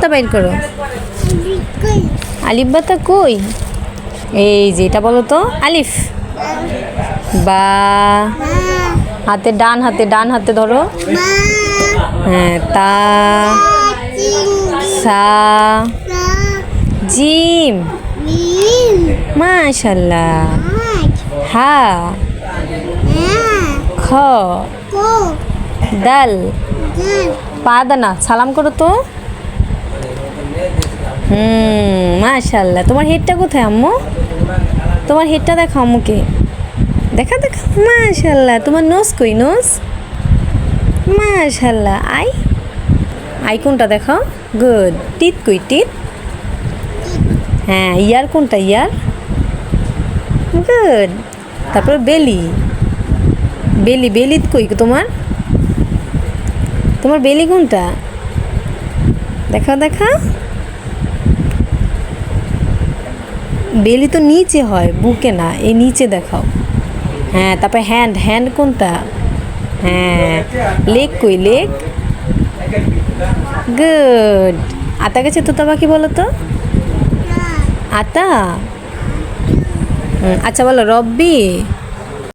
তা বাইর করো। আলিফ বাতা কই? এই যে এটা বলো তো আলিফ। বা। হাতে ডান হাতে ডান হাতে ধরো। হ্যাঁ তা। সা। জিম। মাশাল্লাহ। হা। খ। দাল। পা দানা সালাম করো তো। হুম, মাশাল্লাহ। তোমার হেডটা কোথায়, আম্মু? তোমার হেডটা দেখো আম্মুকে। দেখা দেখা। মাশাল্লাহ, তোমার নোজ কই নোজ মাশাল্লাহ, আই? আই কোনটা দেখো? গুড টিত কই, টিত? হ্যাঁ ইয়ার কোনটা, ইয়ার? গুড তারপর বেলি। বেলি, বেলিত কই তোমার? তোমার বেলি কোনটা? দেখা দেখা বেলি তো নিচে হয়, বুকে না, এই নিচে দেখাও। হ্যাঁ তারপর হ্যান্ড হ্যান্ড কোনটা? হ্যাঁ লেগ কই লেগ গুড আতা গেছে তো পাখি বলো তো? আতা? আচ্ছা বলো, রব্বি?